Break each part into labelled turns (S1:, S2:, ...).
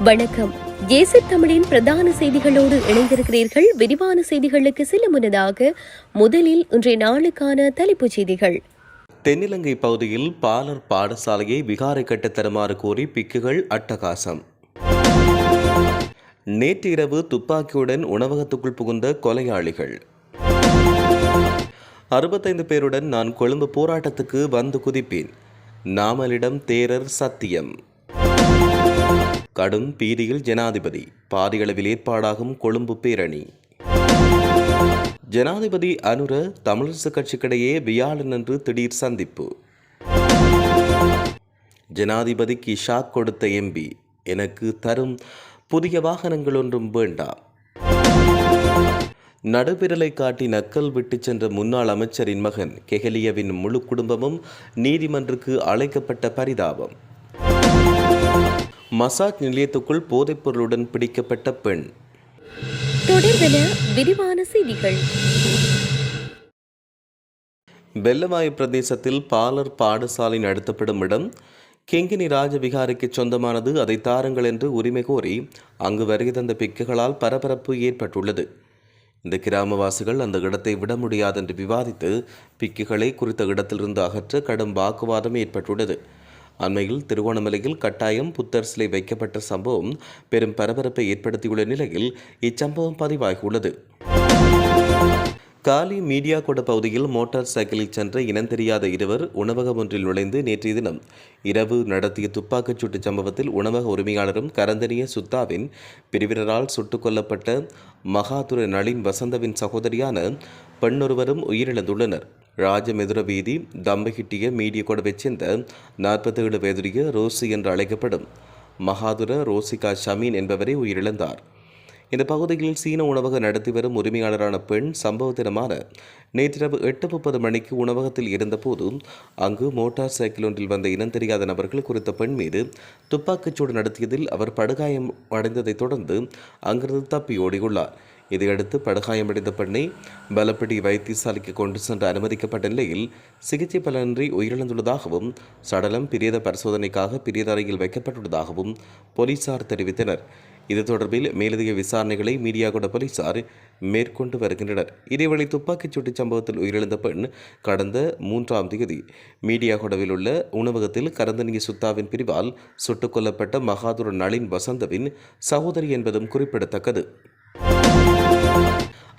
S1: வணக்கம். ஏசி தமிழின் பிரதான செய்திகளோடு இணைந்திருக்கிறீர்கள். விரிவான செய்திகளுக்கு சில முன்னதாக முதலில் இன்றைய நாளுக்கான தலைப்புச் செய்திகள்.
S2: தென்னிலங்கை பகுதியில் பாலர் பாடசாலையை விகாரை கட்ட தருமாறு கோரி பிக்குகள் அட்டகாசம். நேற்று இரவு துப்பாக்கியுடன் உணவகத்துக்குள் புகுந்த கொலையாளிகள். அறுபத்தைந்து பேருடன் நான் கொழும்பு போராட்டத்துக்கு வந்து குதிப்பேன். நாமலிடம் தேரர் சத்தியம். கடும் பீதியில் ஜனாதிபதி பாதியளவில் ஏற்பாடாகும் கொழும்பு பேரணி. ஜனாதிபதி அனுர தமிழரசு கட்சிக்கிடையே வியாழன் என்று திடீர் சந்திப்பு. ஜனாதிபதிக்கு ஷாக் கொடுத்த எம்பி எனக்கு தரும் புதிய வாகனங்கள் ஒன்றும் வேண்டாம் நடுவிரலை காட்டி நக்கல் விட்டுச் சென்ற முன்னாள் அமைச்சரின் மகன் கெஹலியவின் முழு குடும்பமும் நீதிமன்றுக்கு அழைக்கப்பட்ட பரிதாபம். மசாஜ் நிலையத்துக்குள் போதைப்பொருளுடன் பிடிக்கப்பட்ட பெண்.
S1: தொடர்பென விரிவான செய்திகள்.
S2: வெள்ளவாயு பிரதேசத்தில் பாலர் பாடசாலை நடத்தப்படும் இடம் கிங்கினி ராஜவிகாரிக்கு சொந்தமானது. அதை தாருங்கள் என்று உரிமை கோரி அங்கு வருகை தந்த பிக்குகளால் பரபரப்பு ஏற்பட்டுள்ளது. இந்த கிராமவாசிகள் அந்த இடத்தை விட முடியாது என்று விவாதித்து பிக்குகளை குறித்த இடத்திலிருந்து அகற்ற கடும் வாக்குவாதம் ஏற்பட்டுள்ளது. அண்மையில் திருவோணமலையில் கட்டாயம் புத்தர் சிலை வைக்கப்பட்ட சம்பவம் பெரும் பரபரப்பை ஏற்படுத்தியுள்ள நிலையில் இச்சம்பவம் பதிவாகியுள்ளது. காலி மீடியா கொட பகுதியில் மோட்டார் சைக்கிளில் சென்ற இனம் தெரியாத இருவர் உணவகம் ஒன்றில் நுழைந்து நேற்றைய தினம் இரவு நடத்திய துப்பாக்கிச் சூட்டு சம்பவத்தில் உணவக உரிமையாளரும் கரந்தனிய சுத்தாவின் பிரிவினரால் சுட்டுக் கொல்லப்பட்ட மகாதுர நளின் வசந்தவின் சகோதரியான பெண்ணொருவரும் உயிரிழந்துள்ளனர். ராஜமெதுர வீதி தம்பகிட்டிய மீடியக்கோடவைச் கொடவைச் சேர்ந்த நாற்பத்தேழு வயதுடைய ரோசி என்று அழைக்கப்படும் மகாதுர ரோசிகா ஷமீன் என்பவரை உயிரிழந்தார். இந்த பகுதியில் சீன உணவக நடத்தி வரும் உரிமையாளரான பெண் சம்பவ தினமான நேற்றிரவு எட்டு முப்பது மணிக்கு உணவகத்தில் இருந்தபோது அங்கு மோட்டார் சைக்கிள் ஒன்றில் வந்த இனம் தெரியாத நபர்கள் குறித்த பெண் மீது துப்பாக்கிச்சூடு நடத்தியதில் அவர் படுகாயம் அடைந்ததைத் தொடர்ந்து அங்கிருந்து தப்பி ஓடியுள்ளார் இதையடுத்து படுகாயமடைந்த பெண்ணை பலப்படி வைத்தியசாலைக்கு கொண்டு சென்று அனுமதிக்கப்பட்ட நிலையில் சிகிச்சை பலனின்றி உயிரிழந்துள்ளதாகவும் சடலம் பிரேத பரிசோதனைக்காக பிரேத அறையில் வைக்கப்பட்டுள்ளதாகவும் போலீசார் தெரிவித்தனர். இது தொடர்பில் மேலதிக விசாரணைகளை மீடியாகொண்ட போலீசார் மேற்கொண்டு வருகின்றனர். இதேவேளை துப்பாக்கிச் சூட்டு சம்பவத்தில் உயிரிழந்த பெண் கடந்த மூன்றாம் தேதி மீடியாகொடவில் உள்ள உணவகத்தில் கரந்தனிய சுத்தாவின் பிரிவால் சுட்டுக் கொல்லப்பட்ட மகாதுர நளின் வசந்தவின் சகோதரி என்பதும் குறிப்பிடத்தக்கது.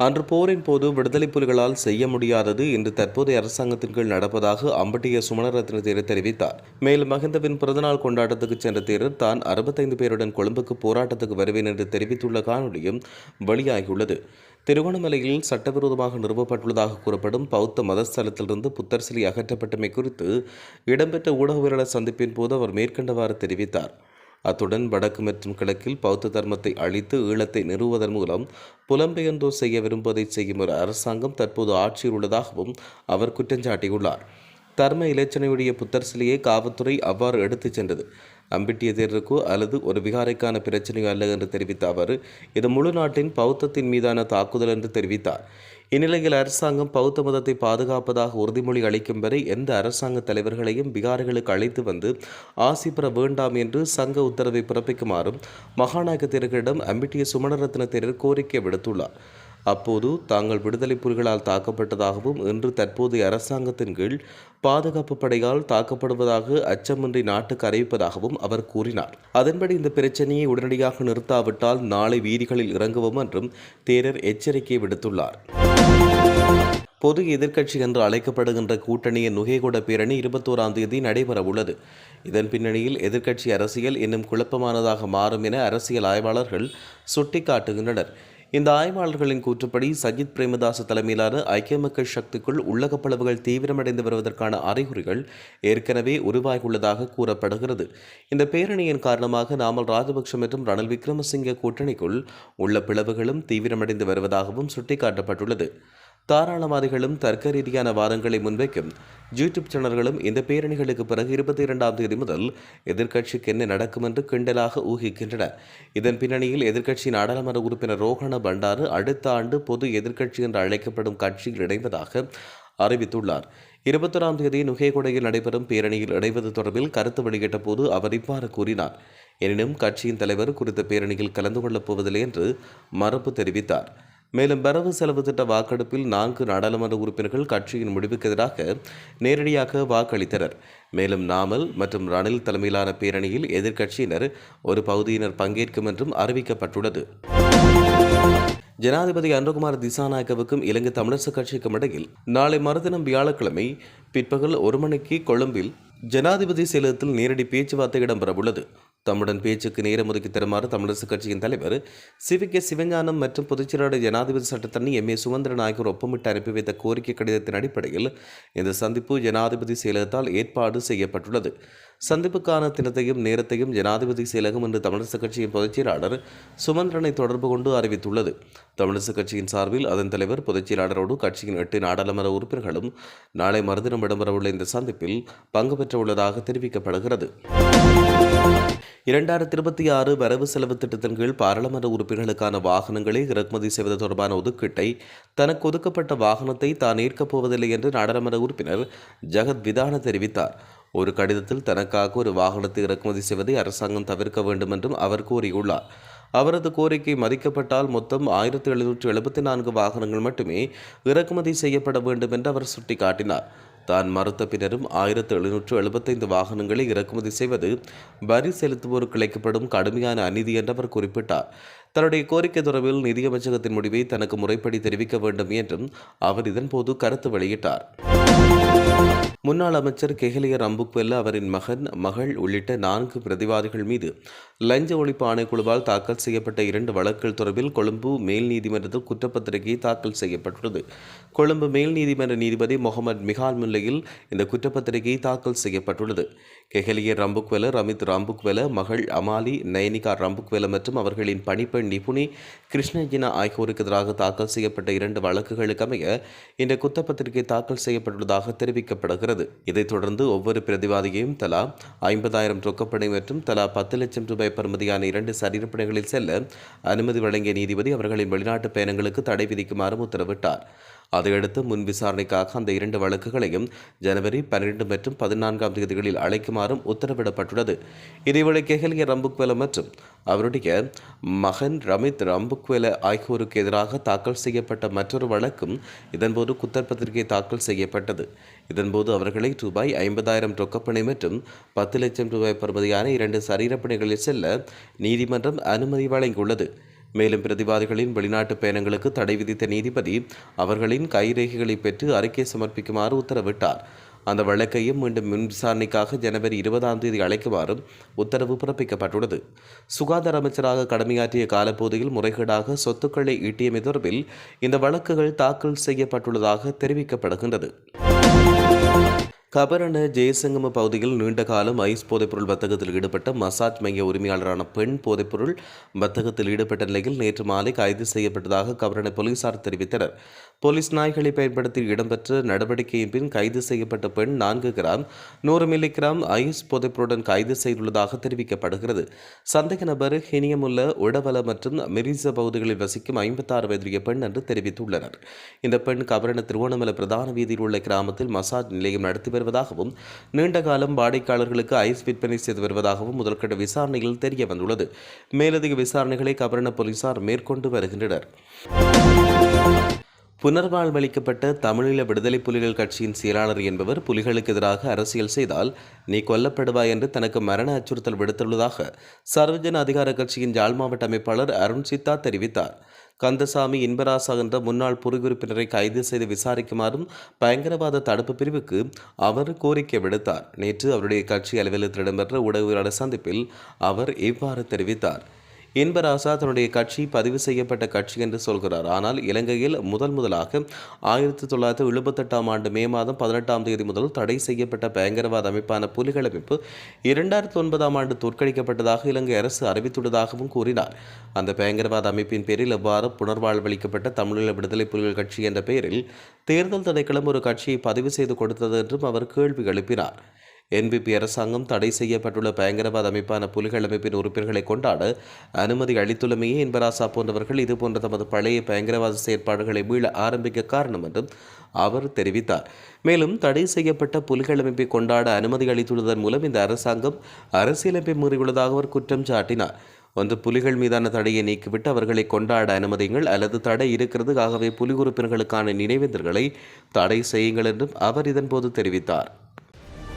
S2: அன்று போரின் போது விடுதலை புலிகளால் செய்ய முடியாதது இன்று தற்போதைய அரசாங்கத்தின் கீழ் நடப்பதாக அம்பட்டிய சுமணரத்ன தேரர் தெரிவித்தார். மேலும் மகிந்தவின் பிறந்தநாள் கொண்டாட்டத்துக்கு சென்ற தேரர் தான் அறுபத்தைந்து பேருடன் கொழும்புக்கு போராட்டத்துக்கு வருவேன் என்று தெரிவித்துள்ள காணொலியும் வெளியாகியுள்ளது. திருவண்ணாமலையில் சட்டவிரோதமாக நிறுவப்பட்டுள்ளதாக கூறப்படும் பௌத்த மதஸ்தலத்திலிருந்து புத்தர் சிலை அகற்றப்பட்டமை குறித்து இடம்பெற்ற ஊடகவியலாளர் சந்திப்பின் போது அவர் மேற்கண்டவாறு தெரிவித்தார். அத்துடன் வடக்கு மற்றும் கிழக்கில் பௌத்த தர்மத்தை அழித்து ஈழத்தை நிறுவுவதன் மூலம் புலம்பெயர்ந்தோர் செய்ய விரும்புவதை செய்யும் ஒரு அரசாங்கம் தற்போது ஆட்சியில் உள்ளதாகவும் அவர் குற்றஞ்சாட்டியுள்ளார் தர்ம இலச்சனையுடைய புத்தர் சிலையை காவல்துறை அவ்வாறு எடுத்துச் சென்றது. அம்பிட்டிய தேர்தலுக்கோ அல்லது ஒரு விகாரைக்கான பிரச்சனையோ அல்ல என்று தெரிவித்த அவர் இது முழு நாட்டின் பௌத்தத்தின் மீதான தாக்குதல் என்று தெரிவித்தார். இந்நிலையில் அரசாங்கம் பௌத்த மதத்தை பாதுகாப்பதாக உறுதிமொழி அளிக்கும் வரை எந்த அரசாங்க தலைவர்களையும் பிகாரிகளுக்கு அழைத்து வந்து ஆசி பெற வேண்டாம் என்று சங்க உத்தரவை பிறப்பிக்குமாறும் மகாநாயக தேர்களிடம் அம்பிட்டிய சுமணரத்ன தேரர் கோரிக்கை விடுத்துள்ளார். அப்போது தாங்கள் விடுதலை புலிகளால் தாக்கப்பட்டதாகவும் இன்று தற்போதைய அரசாங்கத்தின் கீழ் பாதுகாப்பு படையால் தாக்கப்படுவதாக அச்சமின்றி நாட்டுக்கு அறிவிப்பதாகவும் அவர் கூறினார். அதன்படி இந்த பிரச்சனையை உடனடியாக நிறுத்தாவிட்டால் நாளை வீதிகளில் இறங்குவோம் என்றும் தேரர் எச்சரிக்கை விடுத்துள்ளார். பொது எதிர்க்கட்சி என்று அழைக்கப்படுகின்ற கூட்டணியின் நுகேகொட பேரணி இருபத்தோராம் தேதி நடைபெறவுள்ளது இதன் பின்னணியில் எதிர்க்கட்சி அரசியல் இன்னும் குழப்பமானதாக மாறும் என அரசியல் ஆய்வாளர்கள் சுட்டிக்காட்டுகின்றனர். இந்த ஆய்வாளர்களின் கூற்றுப்படி சஜித் பிரேமதாச தலைமையிலான ஐக்கிய மக்கள் சக்திக்குள் உள்ளக பிளவுகள் தீவிரமடைந்து வருவதற்கான அறிகுறிகள் ஏற்கனவே உருவாகியுள்ளதாக கூறப்படுகிறது. இந்த பேரணியின் காரணமாக நாமல் ராஜபக்ஷ மற்றும் ரணில் விக்ரமசிங்க கூட்டணிக்குள் உள்ள பிளவுகளும் தீவிரமடைந்து வருவதாகவும் சுட்டிக்காட்டப்பட்டுள்ளது. தாராளவாதிகளும் தர்க்க ரீதியான வாதங்களை முன்வைக்கும். யூடியூப் சேனல்களும் இந்த பேரணிகளுக்கு பிறகு இருபத்தி இரண்டாம் தேதி முதல் எதிர்க்கட்சிக்கு என்ன நடக்கும் என்று கிண்டலாக ஊகிக்கின்றன. இதன் பின்னணியில் எதிர்க்கட்சி நாடாளுமன்ற உறுப்பினர் ரோஹண பண்டாரு அடுத்த ஆண்டு பொது எதிர்க்கட்சி என்று அழைக்கப்படும் கட்சியில் இணைவதாக அறிவித்துள்ளார். இருபத்தொராம் தேதி நுகேகொடையில் நடைபெறும் பேரணியில் இணைவது தொடர்பில் கருத்து வெளியிட்ட போது அவர் இவ்வாறு கூறினார். எனினும் கட்சியின் தலைவர் குறித்த பேரணியில் கலந்து கொள்ளப் போவதில்லை என்று மறுப்பு தெரிவித்தார். மேலும் வரவு செலவு திட்ட வாக்கெடுப்பில் நான்கு நாடாளுமன்ற உறுப்பினர்கள் கட்சியின் முடிவுக்கு எதிராக நேரடியாக வாக்களித்தனர். மேலும் நாமல் மற்றும் ரணில் தலைமையிலான பேரணியில் எதிர்க்கட்சியினர் ஒரு பகுதியினர் பங்கேற்கும் என்றும் அறிவிக்கப்பட்டுள்ளது. ஜனாதிபதி அனுகுமார் திசாநாயக்கவுக்கும் இலங்கை தமிழரசு கட்சிக்கும் இடையில் நாளை மறுதினம் வியாழக்கிழமை பிற்பகல் ஒரு மணிக்கு கொழும்பில் ஜனாதிபதி செயலகத்தில் நேரடி பேச்சுவார்த்தை இடம்பெறவுள்ளது. தம்முடன் பேச்சுக்கு நேரம் ஒதுக்கி தருமாறு தமிழரசு கட்சியின் தலைவர் சிவி கே சிவஞானம் மற்றும் பொதுச்செயலாளர் ஜனாதிபதி சட்டத்தண்ணி எம் ஏ சுமந்திரன் ஆகியோர் ஒப்பமிட்டு அனுப்பி வைத்த கோரிக்கை கடிதத்தின் அடிப்படையில் இந்த சந்திப்பு ஜனாதிபதி செயலகத்தால் ஏற்பாடு செய்யப்பட்டுள்ளது. சந்திப்புக்கான தினத்தையும் நேரத்தையும் ஜனாதிபதி செயலகம் என்று தமிழரசுக் கட்சியின் பொதுச்செயலாளர் சுமந்திரனை தொடர்பு கொண்டு அறிவித்துள்ளது. தமிழரசுக் கட்சியின் சார்பில் அதன் தலைவர் பொதுச்செயலாளரோடு கட்சியின் எட்டு நாடாளுமன்ற உறுப்பினர்களும் நாளை மறுதினம் இடம்பெறவுள்ள இந்த சந்திப்பில் பங்கு பெற்றுள்ளதாக தெரிவிக்கப்படுகிறது. இரண்டாயிரத்தி இருபத்தி ஆறு வரவு செலவு திட்டத்தின் கீழ் பாராளுமன்ற உறுப்பினர்களுக்கான வாகனங்களை இறக்குமதி செய்வது தொடர்பான ஒதுக்கீட்டை தனக்கு ஒதுக்கப்பட்ட வாகனத்தை தான் ஏற்கப் போவதில்லை என்று நாடாளுமன்ற உறுப்பினர் ஜெகத் விதான தெரிவித்தார். ஒரு கடிதத்தில் தனக்காக ஒரு வாகனத்தை இறக்குமதி செய்வதை அரசாங்கம் தவிர்க்க வேண்டும் என்றும் அவர் கூறியுள்ளார். அவரது கோரிக்கை மதிக்கப்பட்டால் மொத்தம் ஆயிரத்தி எழுநூற்று எழுபத்தி நான்கு வாகனங்கள் மட்டுமே இறக்குமதி செய்யப்பட வேண்டும் என்று அவர் சுட்டிக்காட்டினார். தான் மறுத்த பின்னரும் ஆயிரத்து எழுநூற்று எழுபத்தைந்து வாகனங்களை இறக்குமதி செய்வது வரி செலுத்துவோருக்கு இழைக்கப்படும் கடுமையான அநீதி என்று அவர் குறிப்பிட்டார். தன்னுடைய கோரிக்கை தொடர்பில் நிதியமைச்சகத்தின் முடிவை தனக்கு முறைப்படி தெரிவிக்க வேண்டும் என்றும் அவர் இதன்போது கருத்து வெளியிட்டார். முன்னாள் அமைச்சர் கெஹலிய ரம்புக்வெல்ல அவரின் மகன் மகள் உள்ளிட்ட நான்கு பிரதிவாதிகள் மீது லஞ்ச ஒழிப்பு ஆணைக்குழுவால் தாக்கல் செய்யப்பட்ட இரண்டு வழக்குகள் தொடர்பில் கொழும்பு மேல் நீதிமன்றத்தில் குற்றப்பத்திரிகை தாக்கல் செய்யப்பட்டுள்ளது. கொழும்பு மேல் நீதிமன்ற நீதிபதி முகமது மிகால் முல்லையில் இந்த குற்றப்பத்திரிகை தாக்கல் செய்யப்பட்டுள்ளது. கெஹலிய ரம்புக்வெல ரமித் ரம்புக்வெல மகள் அமாலி நயனிகா ரம்புக்வெல மற்றும் அவர்களின் பணிப்பெண் நிபுணி கிருஷ்ணஜினா ஆகியோருக்கு எதிராக தாக்கல் செய்யப்பட்ட இரண்டு வழக்குகளுக்கு அமைய இந்த குற்றப்பத்திரிகை தாக்கல் செய்யப்பட்டுள்ளதாக தெரிவிக்கப்படுகிறது. இதைத் தொடர்ந்து ஒவ்வொரு பிரதிவாதியையும் தலா ஐம்பதாயிரம் ரொக்கப்படை மற்றும் தலா பத்து லட்சம் ரூபாய் பெறுமதியான இரண்டு சரீரப்படைகளில் செல்ல அனுமதி வழங்கிய நீதிபதி அவர்களின் வெளிநாட்டு பயணங்களுக்கு தடை விதிக்குமாறும் உத்தரவிட்டார். அதையடுத்து முன் விசாரணைக்காக அந்த இரண்டு வழக்குகளையும் ஜனவரி பன்னிரண்டு மற்றும் பதினான்காம் தேதிகளில் அழைக்குமாறும் உத்தரவிடப்பட்டுள்ளது. இதேவேளை கெஹலிய ரம்புக்வெல மற்றும் அவருடைய மகன் ரமித் ரம்புக்வெல ஆகியோருக்கு எதிராக தாக்கல் செய்யப்பட்ட மற்றொரு வழக்கும் இதன்போது குத்தற்பத்திரிகை தாக்கல் செய்யப்பட்டது. இதன்போது அவர்களை ரூபாய் ஐம்பதாயிரம் ரொக்கப்பணி மற்றும் பத்து லட்சம் ரூபாய் பருமதியான இரண்டு சரீரப்பணிகளில் செல்ல நீதிமன்றம் அனுமதி வழங்கியுள்ளது. மேலும் பிரதிவாதிகளின் வெளிநாட்டு பயணங்களுக்கு தடை விதித்த நீதிபதி அவர்களின் கைரேகைகளை பெற்று அறிக்கை சமர்ப்பிக்குமாறு உத்தரவிட்டார். அந்த வழக்கையும் மீண்டும் முன் விசாரணைக்காக ஜனவரி இருபதாம் தேதி அழைக்குமாறும் உத்தரவு பிறப்பிக்கப்பட்டுள்ளது. சுகாதார அமைச்சராக கடமையாற்றிய காலப்பகுதியில் முறைகேடாக சொத்துக்களை ஈட்டியமை தொடர்பில் இந்த வழக்குகள் தாக்கல் செய்யப்பட்டுள்ளதாக தெரிவிக்கப்படுகின்றது. கபரண ஜெயசங்கம பகுதியில் நீண்ட காலம் ஐஸ் போதைப்பொருள் வர்த்தகத்தில் ஈடுபட்ட மசாஜ் மைய உரிமையாளரான பெண் போதைப்பொருள் வர்த்தகத்தில் ஈடுபட்ட நிலையில் நேற்று மாலை கைது செய்யப்பட்டதாக கபரண போலீசார் தெரிவித்தனர். போலீஸ் நாய்களை பயன்படுத்தி இடம்பெற்ற நடவடிக்கையின் பின் கைது செய்யப்பட்ட பெண் நான்கு கிராம் நூறு மில்லிகிராம் ஐஸ் புதைப்புடன் கைது செய்துள்ளதாக தெரிவிக்கப்படுகிறது. சந்தேக நபர் ஹினியமுள்ள உடவல மற்றும் மிரிச பகுதிகளில் வசிக்கும் ஐம்பத்தாறு வயதுடைய பெண் என்று தெரிவித்துள்ளனர். இந்த பெண் கபரண திருவோணமலை பிரதான வீதியில் உள்ள கிராமத்தில் மசாஜ் நிலையம் நடத்தி வருவதாகவும் நீண்ட காலம் வாடிக்கையாளர்களுக்கு ஐஸ் விற்பனை செய்து வருவதாகவும் முதற்கட்ட விசாரணையில் தெரிய வந்துள்ளது. மேலதிக விசாரணைகளை கபரண போலீசார் மேற்கொண்டு வருகின்றனர். புனர்வாழ்வளிக்கப்பட்ட தமிழீழ விடுதலை புலிகள் கட்சியின் செயலாளர் என்பவர் புலிகளுக்கு எதிராக அரசியல் செய்தால் நீ கொல்லப்படுவாய் என்று தனக்கு மரண அச்சுறுத்தல் விடுத்துள்ளதாக சர்வஜன அதிகார கட்சியின் யாழ் மாவட்ட அமைப்பாளர் அருண் சித்தா தெரிவித்தார். கந்தசாமி இன்பராசா என்ற முன்னாள் பொறுப்புறுப்பினரை கைது செய்து விசாரிக்குமாறும் பயங்கரவாத தடுப்பு பிரிவுக்கு அவர் கோரிக்கை விடுத்தார். நேற்று அவருடைய கட்சி அலுவலகத்தில் இடம்பெற்ற ஊடகவியலாளர் சந்திப்பில் அவர் இவ்வாறு தெரிவித்தார். இன்பராசா தன்னுடைய கட்சி பதிவு செய்யப்பட்ட கட்சி என்று சொல்கிறார். ஆனால் இலங்கையில் முதல் முதலாக ஆயிரத்தி தொள்ளாயிரத்தி எழுபத்தெட்டாம் ஆண்டு மே மாதம் பதினெட்டாம் தேதி முதல் தடை செய்யப்பட்ட பயங்கரவாத அமைப்பான புலிகள் அமைப்பு இரண்டாயிரத்தி ஒன்பதாம் ஆண்டு தோற்கடிக்கப்பட்டதாக இலங்கை அரசு அறிவித்துள்ளதாகவும் கூறினார். அந்த பயங்கரவாத அமைப்பின் பேரில் எவ்வாறு புனர்வாழ்வளிக்கப்பட்ட தமிழீழ விடுதலை புலிகள் கட்சி என்ற பெயரில் தேர்தல் திணைக்களம் ஒரு கட்சியை பதிவு செய்து கொடுத்தது என்றும் அவர் கேள்வி எழுப்பினார். என்பிபி அரசாங்கம் தடை செய்யப்பட்டுள்ள பயங்கரவாத அமைப்பான புலிகள் அமைப்பின் உறுப்பினர்களை கொண்டாட அனுமதி அளித்துள்ளமையே என்பராசா போன்றவர்கள் இதுபோன்ற தமது பழைய பயங்கரவாத செயற்பாடுகளை மீள ஆரம்பிக்க காரணம் என்றும் அவர் தெரிவித்தார். மேலும் தடை செய்யப்பட்ட புலிகள் அமைப்பை கொண்டாட அனுமதி அளித்துள்ளதன் மூலம் இந்த அரசாங்கம் அரசியலமைப்பை மீறியுள்ளதாக அவர் குற்றம் சாட்டினார். ஒன்று புலிகள் மீதான தடையை நீக்கிவிட்டு அவர்களை கொண்டாட அனுமதியுங்கள் அல்லது தடை இருக்கிறது ஆகவே புலி உறுப்பினர்களுக்கான நினைவேந்தல்களை தடை செய்யுங்கள் என்றும் அவர் இதன்போது தெரிவித்தார்.